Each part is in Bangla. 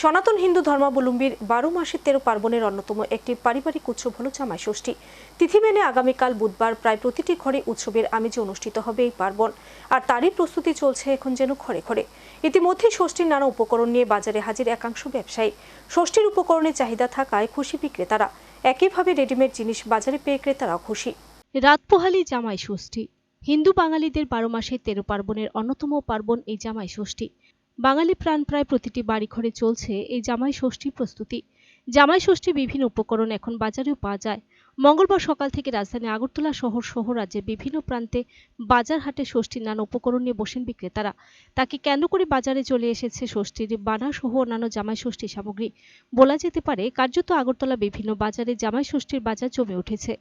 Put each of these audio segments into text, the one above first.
সনাতন হিন্দু ধর্মাবলম্বীর বারো মাসের তেরো পার্বণের অন্যতম একটি পারিবারিক উৎসব হল জামাই ষষ্ঠী। তিথি মেনে আগামীকাল বুধবার প্রায় প্রতিটি ঘরে উৎসবের আমেজে অনুষ্ঠিত হবে এই পার্বণ, আর তারই প্রস্তুতি চলছে এখন যেন ঘরে ঘরে। ইতিমধ্যে ষষ্ঠীর নানা উপকরণ নিয়ে বাজারে হাজির একাংশ ব্যবসায়ী। ষষ্ঠীর উপকরণের চাহিদা থাকায় খুশি বিক্রেতারা। একইভাবে রেডিমেড জিনিস বাজারে পেয়ে ক্রেতারাও খুশি। রাত পোহালি জামাই ষষ্ঠী। হিন্দু বাঙালিদের বারো মাসে তেরো পার্বণের অন্যতম পার্বণ এই জামাই ষষ্ঠী। বাঙালি প্রাণ প্রায় প্রতিটি বাড়িঘরে চলছে এই জামাই ষষ্ঠীর প্রস্তুতি। জামাই ষষ্ঠী বিভিন্ন উপকরণ এখন বাজারেও পাওয়া যায়। মঙ্গলবার সকাল থেকে রাজধানী আগরতলা শহর সহ রাজ্যের বিভিন্ন প্রান্তে বাজার হাটে ষষ্ঠীর নানা উপকরণ নিয়ে বসেন বিক্রেতারা। তাকে কেন্দ্র করে বাজারে চলে এসেছে ষষ্ঠীর বানা সহ অন্যান্য জামাই ষষ্ঠী সামগ্রী। বলা যেতে পারে, কার্যত আগরতলা বিভিন্ন বাজারে জামাই ষষ্ঠীর বাজার জমে উঠেছে।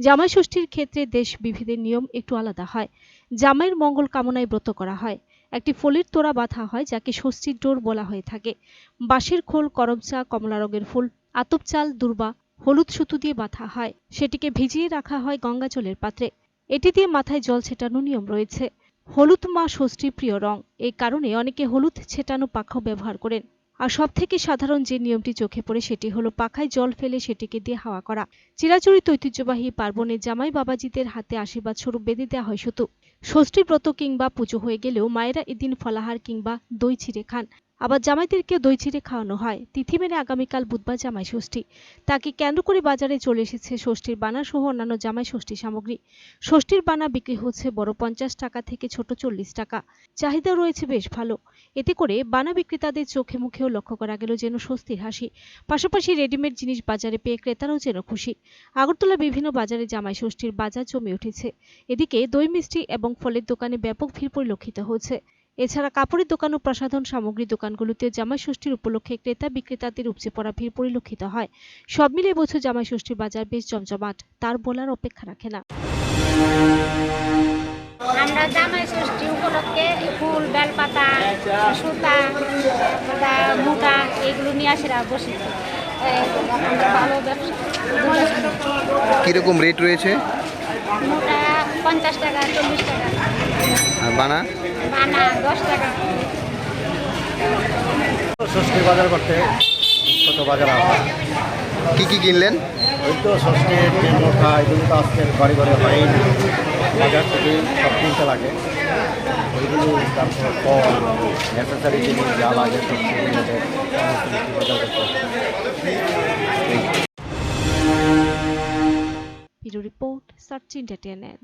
জামাই ষষ্ঠীর ক্ষেত্রে দেশ বিভেদের নিয়ম একটু আলাদা হয়। জামাইয়ের মঙ্গল কামনায় ব্রত করা হয়। একটি ফলির তোড়া বাঁধা হয় যাকে ষষ্ঠীর ডোর বলা হয়ে থাকে। বাঁশের খোল করমচা কমলা রঙের ফুল, আতপ চাল, দুর্বা, হলুদ সুতো দিয়ে বাঁধা হয়। সেটিকে ভিজিয়ে রাখা হয় গঙ্গা জলের পাত্রে। এটি দিয়ে মাথায় জল ছেটানো নিয়ম রয়েছে। হলুদ মা ষষ্ঠীর প্রিয় রং। এই কারণে অনেকে হলুদ ছেটানো পাখাও ব্যবহার করেন। আর সব থেকে সাধারণ যে নিয়মটি চোখে পড়ে সেটি হলো পাখায় জল ফেলে সেটিকে দিয়ে হাওয়া করা। চিরাচরিত ঐতিহ্যবাহী পার্বণে জামাই বাবাজিদের হাতে আশীর্বাদ স্বরূপ বেঁধে দেওয়া হয় শুধু ষষ্ঠী ব্রত কিংবা পুজো হয়ে গেলেও মায়েরা এদিন ফলাহার কিংবা দই ছিঁড়ে খান। আবার জামাইদেরকে দই ছিঁড়ে খাওয়ানো হয়। তিথি মেনে আগামীকাল বুধবার জামাই ষষ্ঠী। তাকে কেন্দ্র করে বাজারে চলে এসেছে ষষ্ঠীর বানা সহ অন্যান্য জামাই ষষ্ঠী সামগ্রী। ষষ্ঠীর বানা বিক্রি হচ্ছে বড় পঞ্চাশ টাকা থেকে ছোট চল্লিশ টাকা। চাহিদা রয়েছে বেশ ভালো। এতে করে বানা বিক্রেতাদের চোখে মুখেও লক্ষ্য করা গেল যেন স্বস্তির হাসি। পাশাপাশি রেডিমেড জিনিস বাজারে পেয়ে ক্রেতারাও যেন খুশি। আগরতলা বিভিন্ন বাজারে জামাই ষষ্ঠীর বাজার জমে উঠেছে। এদিকে দই মিষ্টি এবং ফলের দোকানে ব্যাপক ভিড় পরিলক্ষিত হচ্ছে এছাড়া কাপড়ের দোকান ও প্রসাধন সামগ্রী দোকানগুলোতে জামাই ষষ্ঠীর উপলক্ষে ক্রেতা বিক্রেতাদের উপচে পড়া ভিড় পরিলক্ষিত হয়। সব মিলে বছর জামাই ষষ্ঠীর বাজার বেশ জমজমাট তার বলার অপেক্ষা রাখে না। আমরা জামাই ষষ্ঠী উপলক্ষে ফুল বেলপাতা সুতা মোটা এগুলো নিয়ে আসিরা ব্যবসা কীরকম রেট রয়েছে? মোটা পঞ্চাশ টাকা চল্লিশ টাকা। আর বানা? ষষ্ঠী বাজার করতে ছোটো বাজার কি কি কিনলেন? ওই তো ষষ্ঠীর যে মোটা এগুলো তো আজকে ঘরে ঘরে হয়নি বাজার থেকে সব কিনতে লাগে। ওইগুলো তারপর ফল নেসেসারি জিনিস যা লাগে সব বাজার করতে রিপোর্ট সার্চ এন্টারটেনমেন্ট